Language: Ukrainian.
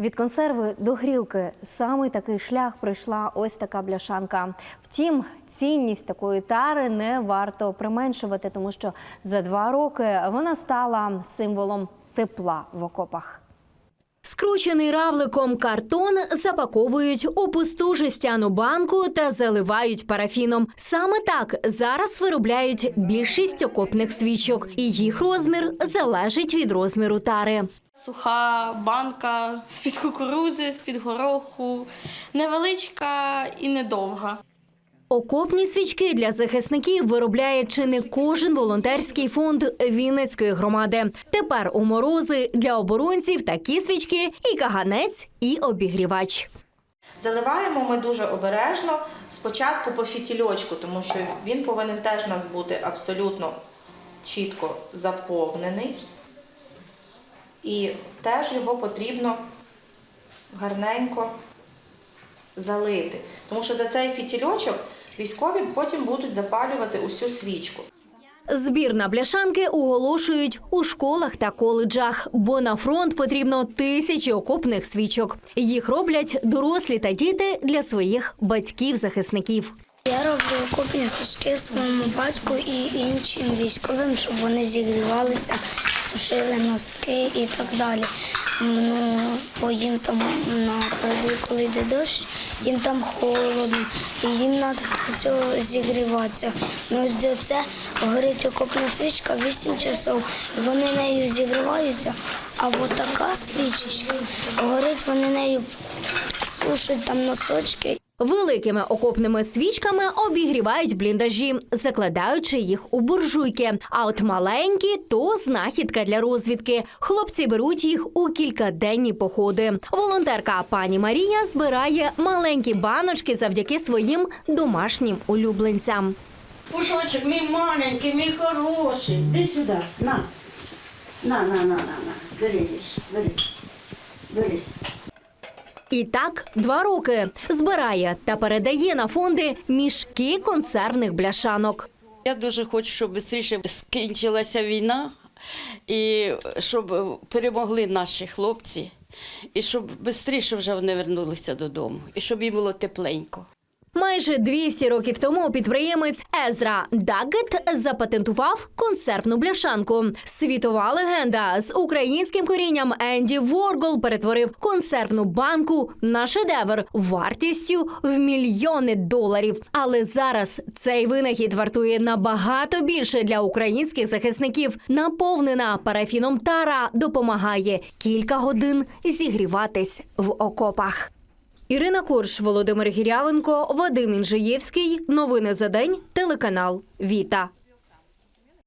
Від консерви до грілки саме такий шлях пройшла ось така бляшанка. Втім, цінність такої тари не варто применшувати, тому що за два роки вона стала символом тепла в окопах. Скручений равликом картон запаковують у пусту жестяну банку та заливають парафіном. Саме так зараз виробляють більшість окопних свічок, і їх розмір залежить від розміру тари. Суха банка з-під кукурузи, з-під гороху, невеличка і недовга. Окопні свічки для захисників виробляє чи не кожен волонтерський фонд Вінницької громади. Тепер у морози для оборонців такі свічки і каганець, і обігрівач. Заливаємо ми дуже обережно, спочатку по фітільочку, тому що він повинен теж у нас бути абсолютно чітко заповнений. І теж його потрібно гарненько залити. Тому що за цей фітільочок військові потім будуть запалювати усю свічку. Збір на бляшанки оголошують у школах та коледжах, бо на фронт потрібно тисячі окопних свічок. Їх роблять дорослі та діти для своїх батьків-захисників. Я роблю окопні свічки своєму батьку і іншим військовим, щоб вони зігрівалися, сушили носки і так далі. Ну, бо їм там на коли йде дощ, їм там холодно, і їм треба цього зігріватися. Ну, ось до це горить окопна свічка 8 часов, і вони нею зігріваються. А от така свічечка горить, вони нею сушать там носочки Великими окопними свічками обігрівають бліндажі, закладаючи їх у буржуйки. А от маленькі то знахідка для розвідки. Хлопці беруть їх у кількаденні походи. Волонтерка пані Марія збирає маленькі баночки завдяки своїм домашнім улюбленцям. Пушочок, мій маленький, мій хороший. Іди сюди, на. На, на, на, на, на. Бери, бери. Бери. І так два роки збирає та передає на фонди мішки консервних бляшанок. Я дуже хочу, щоб швидше скінчилася війна, і щоб перемогли наші хлопці, і щоб швидше вже вони вернулися додому, і щоб їм було тепленько. Майже 200 років тому підприємець Езра Даггет запатентував консервну бляшанку. Світова легенда з українським корінням Енді Воргол перетворив консервну банку на шедевр вартістю в мільйони доларів. Але зараз цей винахід вартує набагато більше для українських захисників. Наповнена парафіном тара допомагає кілька годин зігріватись в окопах. Ірина Корш, Володимир Гірявенко, Вадим Інжиєвський. Новини за день. Телеканал Віта.